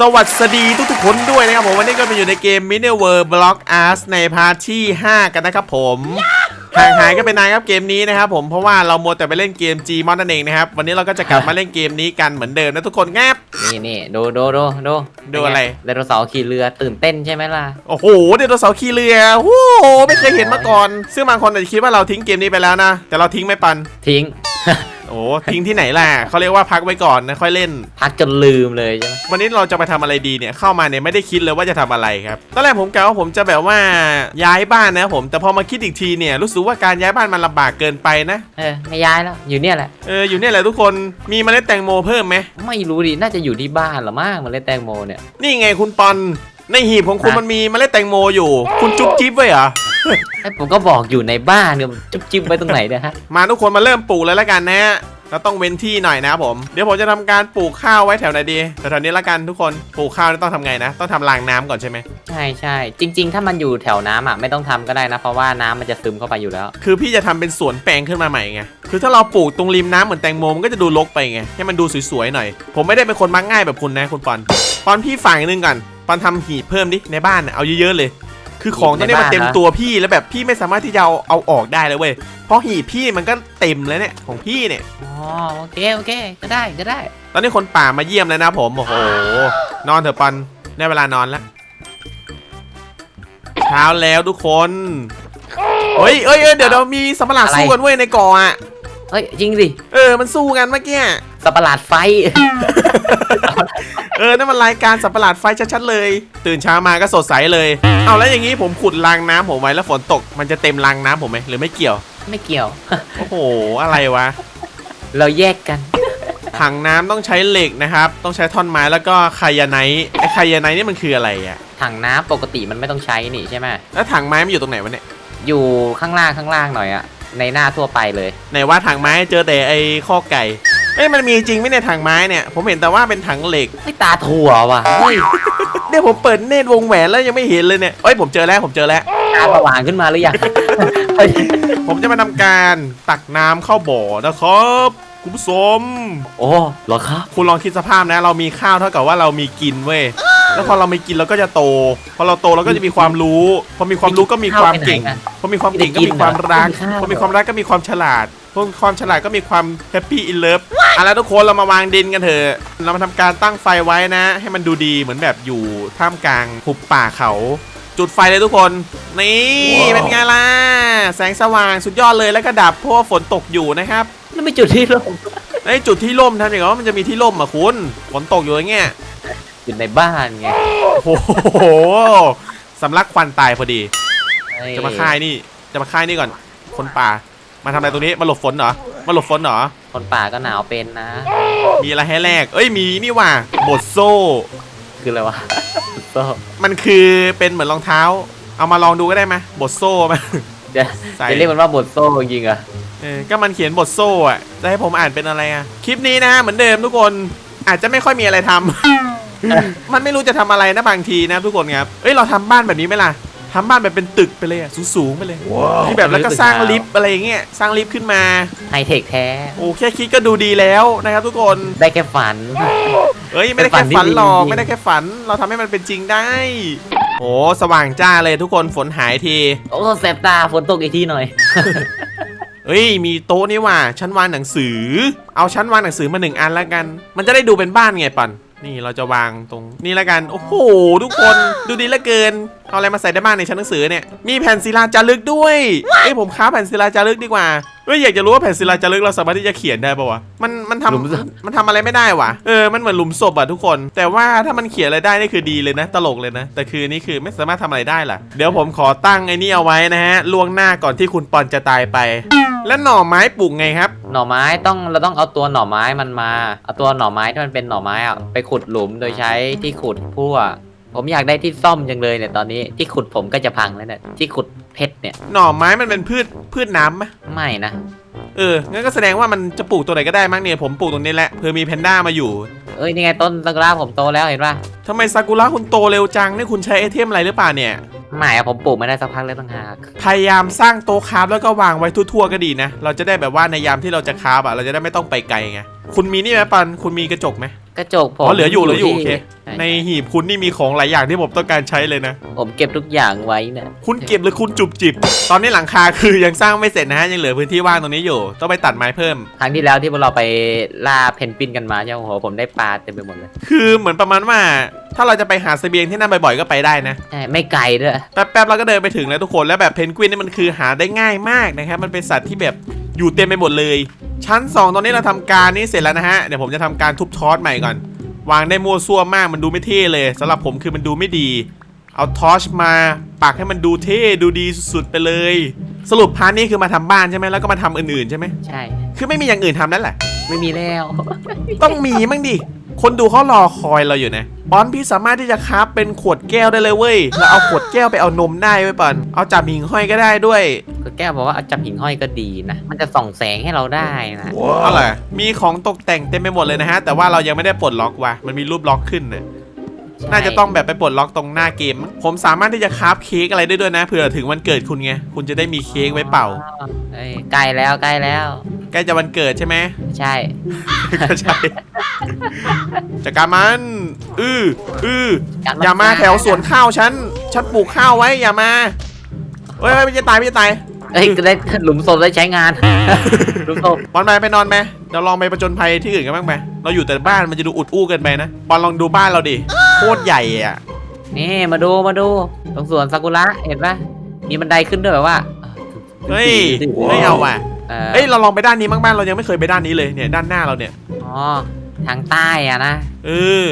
สวัสดีทุกๆคนด้วยนะครับผมวันนี้ก็มาอยู่ในเกม Mini World Block Art ในพาร์ทที่ 5 กันนะครับผมห่างหายก็เป็นนานครับเกมนี้นะครับผมเพราะว่าเรามัวแต่ไปเล่นเกม Gmod นั่นเองนะครับ วันนี้เราก็จะกลับมาเล่นเกมนี้กันเหมือนเดิมนะทุกคนแงบ นี่นี่ดูดูดูดูดูอะไร ไดโนเสาร์ขี่เรือตื่นเต้นใช่ไหมล่ะ โอ้โหเดโนเสาร์ขี่เรือโอ้โหไม่เคยเห็นมาก่อน ซึ่งบางคนอาจจะคิดว่าเราทิ้งเกมนี้ไปแล้วนะ แต่เราทิ้งไม่ปันทิ้ง โอ้ทิ้งที่ไหนล่ะเขาเรียกว่าพักไว้ก่อนนะค่อยเล่น พักจนลืมเลยใช่ไหมวันนี้เราจะไปทำอะไรดีเนี่ยเข้ามาเนี่ยไม่ได้คิดเลยว่าจะทำอะไรครับตอนแรกผมกะว่าผมจะแบบว่าย้ายบ้านนะครับผมแต่พอมาคิดอีกทีเนี่ยรู้สึกว่าการย้ายบ้านมันลำบากเกินไปนะเออไม่ย้ายแล้วอยู่เนี่ยแหละเอออยู่เนี่ยแหละทุกคนมีเมล็ดแตงโมเพิ่มไหมไม่รู้ดิน่าจะอยู่ที่บ้านเหรอมากมันเลยแตงโมเนี่ยนี่ไงคุณปอนในหีบของคุณฮะมันมีเมล็ดแตงโมอยู่ คุณจุ๊บจิ๊บไว้เหรอ ไอ้ผมก็บอกอยู่ในบ้านเนี่ยจุ๊บจิ๊บไว้ตรงไหนเนี่ยฮะ มาทุกคนมาเริ่มปลูกเลยแล้วกันนะฮะเราต้องเว้นที่หน่อยนะครับผม เดี๋ยวผมจะทำการปลูกข้าวไว้แถวไหนดีแถวๆนี้ละกันทุกคนปลูกข้าวนี่ต้องทำไงนะ ต้องทำรางน้ำก่อนใช่ไหม ใช่ใช่จริง ๆ ถ้ามันอยู่แถวน้ำอะไม่ต้องทำก็ได้นะ เพราะว่าน้ำมันจะซึมเข้าไปอยู่แล้ว คือพี่จะทำเป็นสวนแปลงขึ้นมาใหม่ไง คือถ้าเราปลูกตรงริมน้ำเหมือนแตงโมมันก็จะดูรกไปไง ให้มันดูสวยๆหน่อย ผมไม่ได้เป็นคนมักง่ายแบบคุณนะคุณปอน ปอนพี่ฝังนึงก่อน ปอนทำหีบเพิ่มดิในบ้านน่ะเอาเยอะๆเลย คือของตอนนี้มันเต็มตัวพี่แล้วแบบพี่ไม่สามารถที่จะเอาเอาออกได้เลยเว้ยเพราะหีบพี่มันก็เต็มแล้วเนี่ยของพี่เนี่ย อ๋อโอเคโอเค ก็ได้ก็ได้ ตอนนี้คนป่ามาเยี่ยมแล้วนะผมโอ้โหนอนเถอะปอนได้เวลานอนแล้วเช้าแล้วทุกคนเฮ้ยเอ้ยเอ้ยเดี๋ยวเรามีสัมภาระอะไร สู้กันเว้ยในเกาะอะเฮ้ยจริงดิเออมันสู้กันเมื่อกี้ สัตว์ประหลาดไฟ เออนั่นมันรายการสัตว์ประหลาดไฟชัดๆเลย ตื่นเช้ามาก็สดใสเลย เอาแล้วอย่างนี้ผมขุดรางน้ำผมไว้แล้วฝนตกมันจะเต็มรางน้ำผมไหมหรือไม่เกี่ยว ไม่เกี่ยว โอ้โห อะไรวะ เราแยกกัน ถังน้ำต้องใช้เหล็กนะครับ ต้องใช้ท่อนไม้แล้วก็ไคายาไนท์ไอ้ไคายาไนท์นี่มันคืออะไรอะถังน้ำปกติมันไม่ต้องใช้นี่ใช่ไหมแล้วถังไม้มันอยู่ตรงไหนวะเนี่ยอยู่ข้างล่างข้างล่างหน่อยอะในหน้าทั่วไปเลย ไหนว่าถังไม้เจอแต่ไอ้ข้อไก่ เอ้ยมันมีจริงไหมเนี่ยถังไม้เนี่ย ผมเห็นแต่ว่าเป็นถังเหล็ก ไม่ตาถั่วว่ะเฮ้ยเนี่ยผมเปิดเนตรวงแหวนแล้วยังไม่เห็นเลยเนี่ยเอ้ยผมเจอแล้วผมเจอแล้ว ตาประหว่างขึ้นมาหรือยัง ผมจะมาทำการตักน้ำเข้าบ่อนะครับคุณผู้ชม โอ้เหรอครับ คุณลองคิดสภาพนะ เรามีข้าวเท่ากับว่าเรามีกินเว้ย แล้วพอเรามีกินเราก็จะโต พอเราโตเราก็จะมีความรู้ พอมีความรู้ก็มีความเก่ง พอมีความเก่งก็มีความรัก พอมีความรักก็มีความฉลาด พอมีความฉลาดก็มีความแฮปปี้อินเลิฟอะแล้วทุกคนเรามาวางดินกันเถอะ เรามาทำการตั้งไฟไว้นะ ให้มันดูดีเหมือนแบบอยู่ท่ามกลางหุบป่าเขา จุดไฟเลยทุกคน นี่เป็นไงล่ะ แสงสว่างสุดยอดเลยแล้วก็ดับเพราะว่าฝนตกอยู่นะครับนั่นไม่จุดที่ลงไอ้จุดที่ร่มทำอย่างไรว่ามันจะมีที่ร่มอะคุณ ฝนตกอยู่อย่างเงี้ย อยู่ในบ้านไงโอ้โหสำลักควันตายพอดี จะมาค่ายนี่ จะมาค่ายนี่ก่อน คนป่า มาทำอะไรตรงนี้ มาหลบฝนเหรอ มาหลบฝนเหรอ คนป่าก็หนาวเป็นนะ มีอะไรให้แลกเอ้ย มีนี่ว่ะบทโซ่ คืออะไรวะโซ่ มันคือเป็นเหมือนรองเท้า เอามาลองดูก็ได้ไหมบทโซ่ไหมจะใส่จะเรียกมันว่าบทโซ่จริงๆเหรอะเออก็มันเขียนบทโซ่อะจะให้ผมอ่านเป็นอะไรอะคลิปนี้นะเหมือนเดิมทุกคน อาจจะไม่ค่อยมีอะไรทำ มันไม่รู้จะทำอะไรนะบางทีนะทุกคนครับ เอ้ยเราทำบ้านแบบนี้ไหมล่ะทำบ้านแบบเป็นตึกไปเลยอะสูงๆไปเลยที่แบบแล้วก็สร้างลิฟต์อะไรอย่างเงี้ยสร้างลิฟต์ขึ้นมา ไฮเทคแท้ โอ้แค่คิดก็ดูดีแล้วนะครับทุกคน ได้แค่ฝัน เอ้ยไม่ได้เป็นฝัแค่นที่ฝันหรอกดี ไม่ได้แค่ฝันเราทำให้มันเป็นจริงได้ โอ้สว่างจ้าเลยทุกคนฝนหายที โอ้แสบตาฝนตกอีกทีหน่อย เอ้ยมีโต๊ะนี่ว่ะชั้นวางหนังสือ เอาชั้นวางหนังสือมาหนึ่งอันแล้วกัน มันจะได้ดูเป็นบ้านไงปัน นี่เราจะวางตรงนี่ละกัน โอ้โห ทุกคนดูดีเหลือเกิน เอาอะไรมาใส่ได้บ้างในชั้นหนังสือเนี่ย มีแผ่นศิลาจารึกด้วย เอ้ยผมค้าแผ่นศิลาจารึกดีกว่า เอ้ยอยากจะรู้ว่าแผ่นศิลาจารึกเราสามารถที่จะเขียนได้ปะวะ มันมันหลุมศพทำมันทำอะไรไม่ได้ว่ะเออมันเหมือนหลุมศพอะทุกคน แต่ว่าถ้ามันเขียนอะไรได้นี่คือดีเลยนะ ตลกเลยนะ แต่คือนี่คือไม่สามารถทำอะไรได้ล่ะ เดี๋ยวผมขอตั้งไอ้นี่เอาไว้นะฮะล่วงหน้าก่อนที่คุณปอนจะตายไป แล้วหน่อไม้ปลูกไงครับ หน่อไม้ต้องเราต้องเอาตัวหน่อไม้มันมา เอาตัวหน่อไม้ที่มันเป็นหน่อไม้อะไปขุดหลุมโดยใช้ที่ขุดพั่ว ผมอยากได้ที่ซ่อมจังเลยเนี่ยตอนนี้ที่ขุดผมก็จะพังแล้วเนี่ยที่ขุดเพชรเนี่ยหน่อไม้มันเป็นพืชพืชน้ำไหมไม่นะเอองั้นก็แสดงว่ามันจะปลูกตัวไหนก็ได้มั้งเนี่ยผมปลูกตรงนี้แหละเพื่อมีแพนด้ามาอยู่เอ้ยนี่ไงต้นซากุระผมโตแล้วเห็นปะทำไมซากุระคุณโตเร็วจังนี่คุณใช้ไอเทมอะไรหรือเปล่าเนี่ยไม่อะผมปลูกไม่ได้สักพักแล้วต่างหากพยายามสร้างโต๊ะคราฟแล้วก็วางไว้ทั่วๆก็ดีนะเราจะได้แบบว่าในยามที่เราจะคราฟอะเราจะได้ไม่ต้องไปไกลไงคุณมีนี่ไหมปันคุณมีกระจกไหมกระจกผมอ๋อเหลืออยู่เหลืออยู่โอเคที่ช่ ในหีบคุณนี่มีของหลายอย่างที่ผมต้องการใช้เลยนะ ผมเก็บทุกอย่างไว้เนี่ยคุณเก็บหรือคุณจุบจิบ ตอนนี้หลังคาคือยังสร้างไม่เสร็จนะฮะยังเหลือพื้นที่ว่างตรงนี้อยู่ ต้องไปตัดไม้เพิ่ม ครั้งที่แล้วที่พวกเราไปล่าเพนกวินกันมาใช่ไหมโอ้โหผมได้ปลาเต็มไปหมดเลย คือเหมือนประมาณว่า ถ้าเราจะไปหาเสบียงที่นั่นบ่อยๆก็ไปได้นะ ใช่ไม่ไกลด้วย แป๊บๆเราก็เดินไปถึงแล้วทุกคนแล้วแบบเพนกวินนี่มันคือหาได้ง่ายมากนะครับมันเป็นสัตว์ที่แบบอยู่เต็มไปหมดเลย ชั้น 2 ตอนนี้เราทำการนี้เสร็จแล้วนะฮะเดี๋ยวผมจะทำการทุบทอสใหม่ก่อน วางได้มั่วซั่วมากมันดูไม่เท่เลยสำหรับผมคือมันดูไม่ดี เอาทอชมาปักให้มันดูเท่ดูดีสุดๆไปเลย สรุปพาร์ทนี้คือมาทำบ้านใช่ไหมแล้วก็มาทำอื่นๆใช่ไหมใช่ คือไม่มีอย่างอื่นทำแล้วแหละ ไม่มีแล้ว ต้องมีมั่งดิ คนดูเขารอคอยเราอยู่นะปอนพี่สามารถที่จะคราฟเป็นขวดแก้วได้เลยเว้ยแล้วเอาขวดแก้วไปเอานมได้เว้ยปอนเอาจับหิ่งห้อยก็ได้ด้วยก็แก้วบอกว่าเอาจับหิ่งห้อยก็ดีนะ มันจะส่องแสงให้เราได้นะเอาล่ะมีของตกแต่งเต็มไปหมดเลยนะฮะ แต่ว่าเรายังไม่ได้ปลดล็อกว่ะมันมีรูปล็อกขึ้นน่ะน่าจะต้องแบบไปปลดล็อกตรงหน้าเกม ผมสามารถที่จะคราฟเค้กอะไรได้ด้วยนะเผื่อถึงวันเกิดคุณไง คุณจะได้มีเค้กไว้เป่าเอ้ยใกล้แล้วใกล้แล้ว ใกล้จะวันเกิดใช่ไหม ใช่ ก็ใช่ จัดการมัน อืออือจัดมัน อย่ามาแถวสวนข้าวฉัน ฉันปลูกข้าวไว้อย่ามาเฮ้ยเฮ้ยไม่จะตายไม่จะตาย เอ้ยก็ได้หลุมศพได้ใช้งาน หลุมศพบอลไปไปนอนไหมเดี๋ยวลองไปประจนภัยที่อื่นกันบ้างไหมเราอยู่แต่บ้านมันจะดูอุดอู้เกินไปนะ บอลลองดูบ้านเราดิ โคตรใหญ่อะนี่มาดูมาดูตรงสวนซากุระเห็นปะมีบันไดขึ้นด้วยแบบว่าเฮ้ย ไม่เอาว่ะ เออเฮ้ยเราลองไปด้านนี้บ้างบ้านเรายังไม่เคยไปด้านนี้เลยเนี่ยด้านหน้าเราเนี่ยอ๋อทางใต้อะนะเออ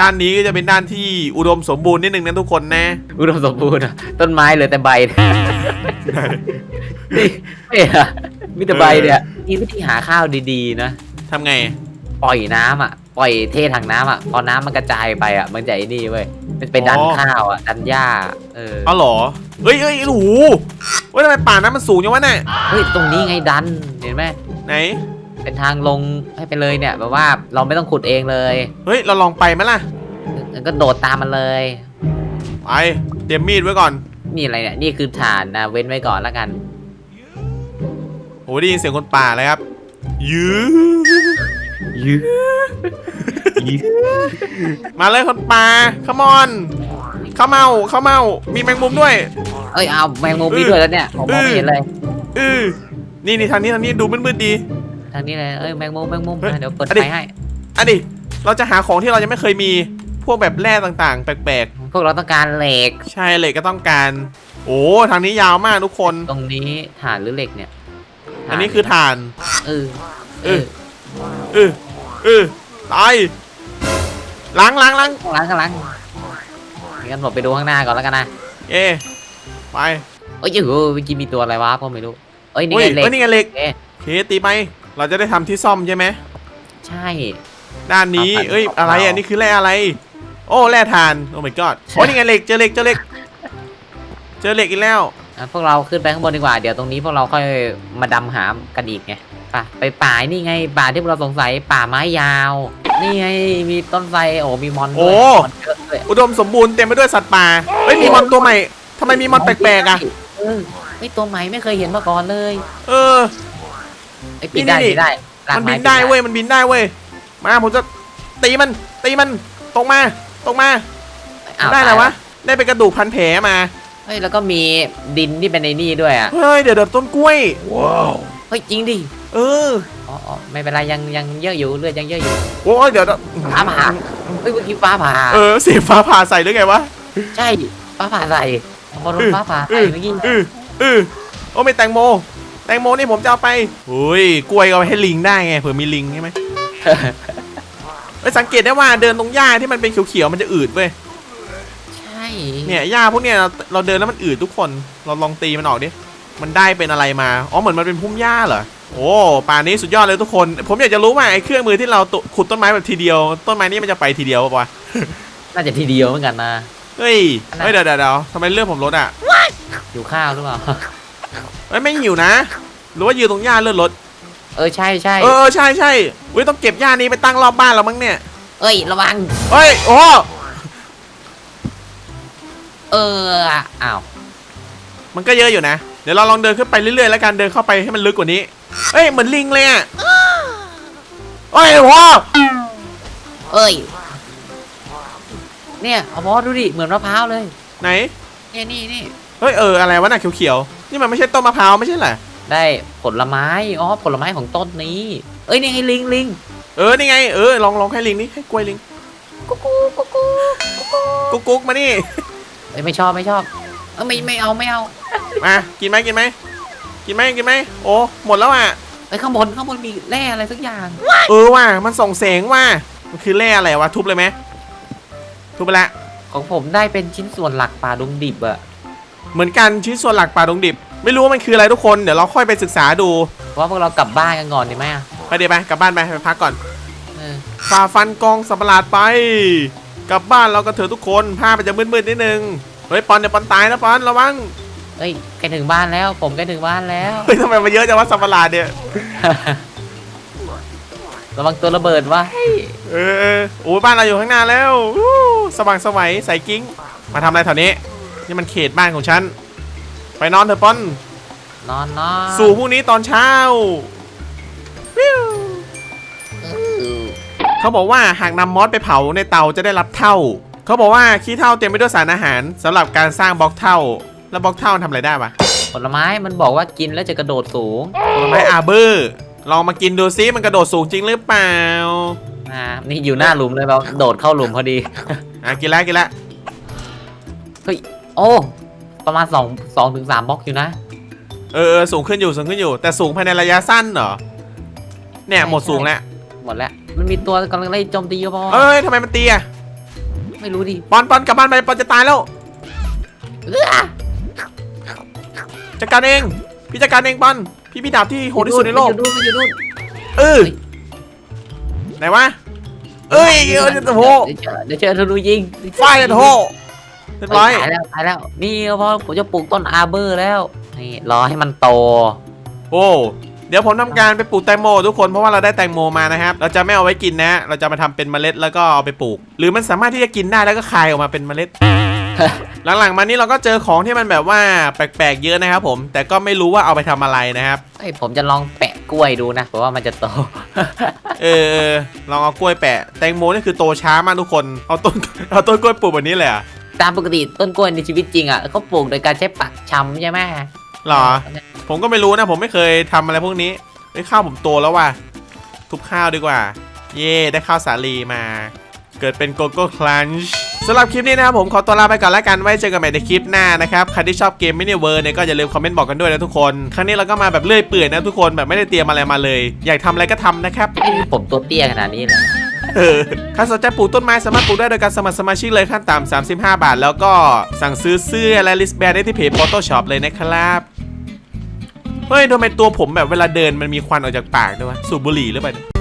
ด้านนี้ก็จะเป็นด้านที่อุดมสมบูรณ์นิดนึงนะทุกคนนะ อุดมสมบูรณ์อะต้นไม้เหลือแต่ใบนี่ไม่อะมีแต่ใบเนี่ยมีวิธีหาข้าวดีๆนะทำไง ปล่อยน้ำอะ ปล่อยเทถังน้ำอะ พอน้ำมันกระจายไปอะ มันจะไอ้นี่เว้ย มันไปดันอ๋อ ข้าวอะดันหญ้าเออเอาเหรอเฮ้ยเฮ้ยโอ้โหเฮ้ยทำไมป่านั้นมันสูงจังวะเนี่ยเฮ้ยตรงนี้ไงดันเห็นไหมไหน เป็นทางลงให้ไปเลยเนี่ยแบบว่าเราไม่ต้องขุดเองเลยเฮ้ย เราลองไปไหมล่ะก็โดดตามมันเลย ไป เตรียมมีดไว้ก่อนนี่อะไรเนี่ยนี่คือฐานนะเว้นไว้ก่อนแล้วกันโอ้ได้ยินเสียงคนป่าเลยครับยื้อยื้อ มาเลยคนป่าขมอนข้าวเมาข้าวเมา มีแมงมุมด้วย เอ้ยเอาแมงมุมมีด้วยแล้วเนี่ยผมมองไม่เห็นเลยอือนี่นี่ทางนี้ทางนี้ดูมืดๆดี ทางนี้เลยเอ้ยแมงมุมแมงมุมเฮ้ยเดี๋ยวเปิดอันนี้ ไฟให้อะดิเราจะหาของที่เรายังไม่เคยมี พวกแบบแร่ต่างๆ แปลกพวกเราต้องการเหล็ก ๆ ใช่เลยก็ต้องการ โอ้ทางนี้ยาวมากทุกคน ตรงนี้ฐานหรือเหล็กเนี่ยอันนี้คือถ่าน เออเออเออเออตาย ล้างล้างล้างข้างหลังข้างหลังงั้นผมไปดูข้างหน้าก่อนแล้วกันนะเอ้ไปเอ้ยเออเมื่อกี้มีตัวอะไรวะผมไม่รู้เอ้ยนี่เฮ้ยไงเหล็กเฮ้ยนี่ไงเหล็กเอ๊ะโอเคตีไปเราจะได้ทำที่ซ่อมใช่ไหมใช่ ด้านนี้เอาไปเอ้ยเอาอะไรอะเอานี่นี่คือแร่อะไร โอ้แร่ทานโอ้ my god โอ้นี่ไงเหล็กเจอเหล็กเจอเหล็กเจอเหล็กอีกแล้ว อะพวกเราขึ้นไปข้างบนดีกว่า เดี๋ยวตรงนี้พวกเราค่อยมาดำหากันอีกไงไปไปป่านี่ไง ป่าที่พวกเราสงสัย ป่าไม้ยาว นี่ไงมีต้นไทรโอ้มีมอนโอ้ด้วยมอนเยอะด้วยอุดมสมบูรณ์เต็มไปด้วยสัตว์ป่าเฮ้ยมีมอนตัวใหม่ทำไมมีมอนแปลกๆอะ เออไม่ตัวใหม่ไม่เคยเห็นมาก่อนเลยเออ ไอ้ยปีนได้นี่ปีนได้ลากมันไบินได้เว้ยมันบินได้เว้ยมาผมจะตีมันตีมันตรงมาตรงมาอ้าวได้อะไรตายวะได้เป็นกระดูกพันแผลมาเฮ้ยแล้วก็มีดินที่เป็นในนี่ด้วยอะเฮ้ยเดี๋ยวเดี๋ยวต้นกล้วย เฮ้ยจริงดิเออ อ๋ออ๋อไม่เป็นไรยังยังเยอะอยู่เลือดยังเยอะอยู่โอ้ยเดี๋ยวเดี๋ยวฟ้าผ่าเฮ้ยเมื่อกี้ฟ้าผ่าเออเสียงฟ้าผ่าใส่หรือไงวะใช่ฟ้าผ่าใส่บอลโดนฟ้าผ่าเอใส่อเมื่อกี้เออเออโอ้ไม่แตงโม แตงโมนี่ผมจะเอาไปโอ้ยกล้วยก็เอาไปให้ลิงได้ไงเผื่อมีลิงใช่ไหมเอ้ยสังเกตได้ว่าเดินตรงหญ้าที่มันเป็นเขียวๆมันจะอืดเว้ยใช่เนี่ยหญ้าพวกเนี้ยเราเราเดินแล้วมันอืดทุกคน เราลองตีมันออกดิมันได้เป็นอะไรมาอ๋อเหมือนมันเป็นพุ่มหญ้าเหรอ โอ้ป่านนี้สุดยอดเลยทุกคน ผมอยากจะรู้ว่าไอ้เครื่องมือที่เราตุขุดต้นไม้แบบทีเดียว ต้นไม้นี่มันจะไปทีเดียวปะวะน่าจะทีเดียวเหมือนกันนะ เฮ้ย เฮ้ยเดี๋ยวเดี๋ยวเดี๋ยวทำไมเลือดผมลดอะอยู่ข้าวหรือเปล่าเฮ้ยไม่หิวนะ หรือว่ายืนตรงหญ้าเลือดลดเออใช่ใช่เออเออใช่ใช่เฮ้ยต้องเก็บหญ้านี้ไปตั้งรอบบ้านเรามั้งเนี่ย เอ้ยระวัง เฮ้ยโอ้เอออ้าว มันก็เยอะอยู่นะ เดี๋ยวเราลองเดินขึ้นไปเรื่อยๆแล้วกันเดินเข้าไปให้มันลึกกว่านี้ เฮ้ยเหมือนลิงเลยอะเฮ้ยโอ้เอ้ย เนี่ยเอาบอสดูดิ เหมือนมะพร้าวเลย ไหน เนี่ยนี่นี่เฮ้ยเอออะไรวะน่ะเขียวๆ นี่มันไม่ใช่ต้นมะพร้าวไม่ใช่เหรอ ได้ผลไม้ อ๋อ ผลไม้ของต้นนี้ เอ้ยนี่ไงลิงลิงเออ นี่ไง เออ ลองลองให้ลิงนี่ให้กล้วยลิง กุ๊กกุ๊กกุ๊กกุ๊กกุ๊กกุ๊กกุ๊กมานี่เอ้ยไม่ชอบไม่ชอบ เออไม่ไม่เอาไม่เอา มา กินไหมกินไหม กินไหมกินไหมโอ้หมดแล้วอะไอ้ยข้างบนข้างบนมีแร่อะไรสักอย่าง เออว่ะมันส่งแสงว่ะมันคือแร่อะไรวะทุบเลยไหมทุบไปละของผมได้เป็นชิ้นส่วนหลักป่าดงดิบอะเหมือนกันชิ้นส่วนหลักป่าดงดิบ ไม่รู้ว่ามันคืออะไรทุกคนเดี๋ยวเราค่อยไปศึกษาดูเพราะว่าพวกเรากลับบ้านกันก่อนดีไหมอะไปเดี๋ยวไปกลับบ้านไปไปพักก่อนเออฝ่าฟันกองสัตว์ประหลาดไป กลับบ้านเราก็เถอะทุกคนภาพมันจะมืดๆนิดนึงเฮ้ยปอนเดี๋ยวปอนตายนะปอนระวัง เอ้ยใกล้ถึงบ้านแล้ว ผมใกล้ถึงบ้านแล้วเฮ้ยทำไมมันเยอะจังวะสัตว์ประหลาดเนี่ย ระวังตัวระเบิดไว้เออเออโอ้ยบ้านเราอยู่ข้างหน้าแล้วอู้สว่างสวัยใส่กิ้ง มาทำอะไรแถวนี้ นี่มันเขตบ้านของฉัน ไปนอนเถอะปอน นอนนอนสู่พรุ่งนี้ตอนเช้าวิวเออเขาบอกว่าหากนำมอสไปเผาในเตาจะได้รับเท่า เขาบอกว่าขี้เท่าเต็มไปด้วยสารอาหารสำหรับการสร้างบล็อกเท่า แล้วบล็อกเท่ามันทำอะไรได้ปะผลไม้มันบอกว่ากินแล้วจะกระโดดสูงผลไม้อาเบอร์ลองมากินดูซิมันกระโดดสูงจริงหรือเปล่าอ่านี่อยู่หน้าหลุมเลยเราโดดเข้าหลุมพอดี อะกินแล้วกินแล้วเฮ้ยโอ้ประมาณ2 2ถึง3บล็อกอยู่นะ เออเออสูงขึ้นอยู่สูงขึ้นอยู่ แต่สูงภายในระยะสั้นเหรอเนี่ยหมดสูงแล้วหมดแล้ว มันมีตัวกำลังไล่โจมตีอยู่ปะเอ้ยทำไมมันตีอะไม่รู้ดิปอนปอนกลับบ้านไปปอนจะตายแล้วเอื้อ จัดการเอง พี่จัดการเองปอนพี่พี่ดาบที่โหดที่สุดในโลกมันอยู่นู่นมันอยู่นู่นเออไหนวะเอ้ยเออโอ้โหเดี๋ยวเจอเดี๋ยวเจอธนูยิงไฟโอ้โหเรียบร้อยตายแล้วตายแล้ว นี่พอผมจะปลูกต้นอาร์เบอร์แล้วนี่รอให้มันโต โอ้เดี๋ยวผมทำการไปปลูกแตงโมทุกคนเพราะว่าเราได้แตงโมมานะครับ เราจะไม่เอาไว้กินนะ เราจะมาทำเป็นเมล็ดแล้วก็เอาไปปลูก หรือมันสามารถที่จะกินได้แล้วก็คายออกมาเป็นเมล็ด หลังๆมานี้เราก็เจอของที่มันแบบว่าแปลกๆเยอะนะครับผม แต่ก็ไม่รู้ว่าเอาไปทำอะไรนะครับไอ้ยผมจะลองแปะกล้วยดูนะเพราะว่ามันจะโตเออเออ ลองเอากล้วยแปะ แตงโมนี่คือโตช้ามากทุกคน เอาต้น เอาต้นกล้วยปลูกแบบนี้เลยเหรอะตามปกติต้นกล้วยในชีวิตจริงอะเขาปลูกโดยการใช้ปักชำใช่ไหมหรอ ผมก็ไม่รู้นะ ผมไม่เคยทำอะไรพวกนี้ไอ้ยข้าวผมโตแล้วว่ะ ทุบข้าวดีกว่า เย่ได้ข้าวสาลีมา เกิดเป็นโกโก้คลันช์ สำหรับคลิปนี้นะครับผมขอตัวลาไปก่อนแล้วกันไว้เจอกันใหม่ในคลิปหน้านะครับใครที่ชอบเกมมินิเวิร์เนี่ยก็อย่าลืมคอมเมนต์บอกกันด้วยนะทุกคน ครั้งนี้เราก็มาแบบเลื่อยเปื่อยนะทุกคนแบบไม่ได้เตรียมอะไรมาเลย อยากทำอะไรก็ทำนะครับไอ้นี่ผมตัวเตี้ยขนาดนี้เลยเออถ้าสนใจปลูกต้นไม้สามารถปลูกได้โดยการสมัครสมาชิกเลยขั้นต่ำ35 บาท แล้วก็สั่งซื้อเสื้อและลิสแบนได้ที่เพจ Photoshop เลยนะครับเฮ้ยทำไมตัวผมแบบเวลาเดินมันมีควันออกจากปากด้วยวะสูบบุหรี่หรือเปล่าเนี่ย